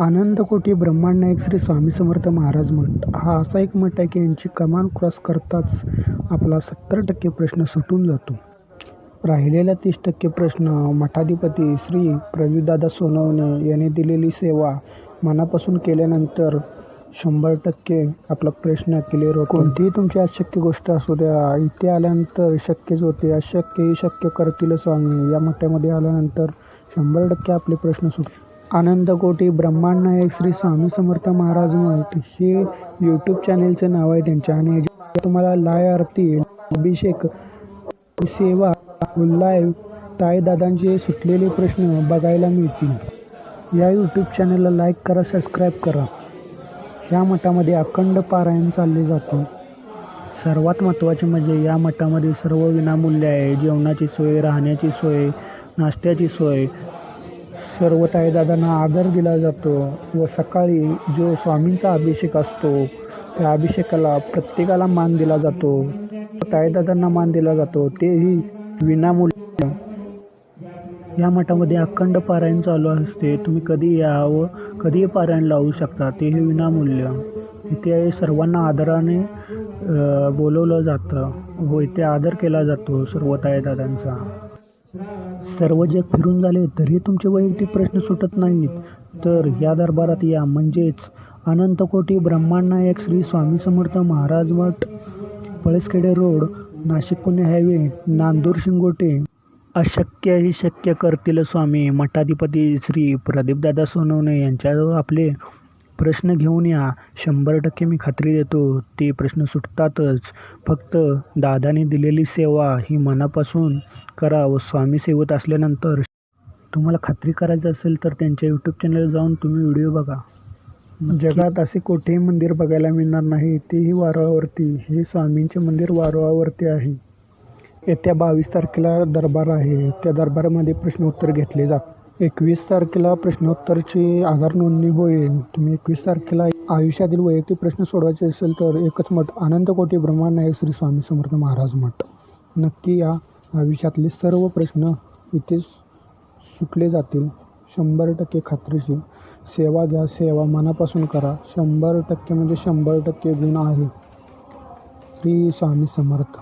आनंदकोटी ब्रह्मांडनायक श्री स्वामी समर्थ महाराज मठ हा असा एक मठ आहे की यांची कमान क्रॉस करताच आपला सत्तर टक्के प्रश्न सुटून जातो. राहिलेला तीस टक्के प्रश्न मठाधिपती श्री प्रवीदादा सोनवणे यांनी दिलेली सेवा मनापासून केल्यानंतर शंभर टक्के आपला प्रश्न क्लिअर होतो. कोणतीही तुमची अशक्य गोष्ट असू द्या इथे आल्यानंतर शक्यच होते. अशक्यही शक्य करतील स्वामी या मठामध्ये आल्यानंतर शंभर टक्के आपले प्रश्न सुट आनंदकोटी ब्रह्मांड नायक श्री स्वामी समर्थ महाराज मठ हे यूट्यूब चॅनेलचं नाव आहे त्यांच्या आणि तुम्हाला लाय आरती अभिषेक सेवा लाईव्ह ताईदादांचे सुटलेले प्रश्न बघायला मिळतील. या यूट्यूब चॅनलला लाईक करा सबस्क्राईब करा. या मठामध्ये अखंड पारायण चालले जाते. सर्वात महत्त्वाचे म्हणजे या मठामध्ये सर्व विनामूल्य आहे. जेवणाची सोय राहण्याची सोय नाश्त्याची सोय सर्व ताईदादांना आदर दिला जातो व सकाळी जो स्वामींचा अभिषेक असतो त्या अभिषेकाला प्रत्येकाला मान दिला जातो. ताईदादांना मान दिला जातो तेही विनामूल्य. या मठामध्ये अखंड पारायण चालू असते. तुम्ही कधी या व कधीही पारायण लावू शकता तेही विनामूल्य. इथे सर्वांना आदराने बोलवलं जातं व इथे आदर केला जातो सर्व ताईदादांचा. सर्व जग फिरून झाले तरी तुमचे वैयक्तिक प्रश्न सुटत नाहीत. तर या दरबारात या म्हणजेच अनंतकोटी ब्रह्मांडनायक श्री स्वामी समर्थ महाराज वाट पळसखेडे रोड नाशिक पुणे हायवे नांदूर शिंगोटे अशक्य ही शक्य करतील स्वामी मठाधिपती श्री प्रदीपदादा सोनवणे यांच्याजवळ आपले प्रश्न घेऊन या. शंभर टक्के मी खात्री देतो. ते प्रश्न सुटतातच. फक्त दादाने दिलेली सेवा ही मनापासून करा व स्वामी सेवत असल्यानंतर. तुम्हाला खात्री करायची असेल तर त्यांच्या यूट्यूब चॅनल जाऊन तुम्ही व्हिडिओ बघा. जगात असे कोठेही मंदिर बघायला मिळणार नाही. तेही वारुळावरती. हे स्वामींचे मंदिर वारुळावरती आहे. येत्या बावीस तारखेला दरबार आहे. त्या दरबारामध्ये प्रश्नोत्तर घेतले जातात एकवीस तारखेला प्रश्नोत्तरची आधार नोंदणी होईल. तुम्ही एकवीस तारखेला आयुष्यातील वैयक्तिक प्रश्न सोडवायचे असेल तर एकच मठ अनंत कोटी ब्रह्मानायक श्री स्वामी समर्थ महाराज मठ. नक्की या आयुष्यातले सर्व प्रश्न इथे सुटले जातील. शंभर टक्के खात्रीशीर. सेवा घ्या सेवा मनापासून करा. शंभर टक्के म्हणजे शंभर टक्के गुण आहे. श्री स्वामी समर्थ.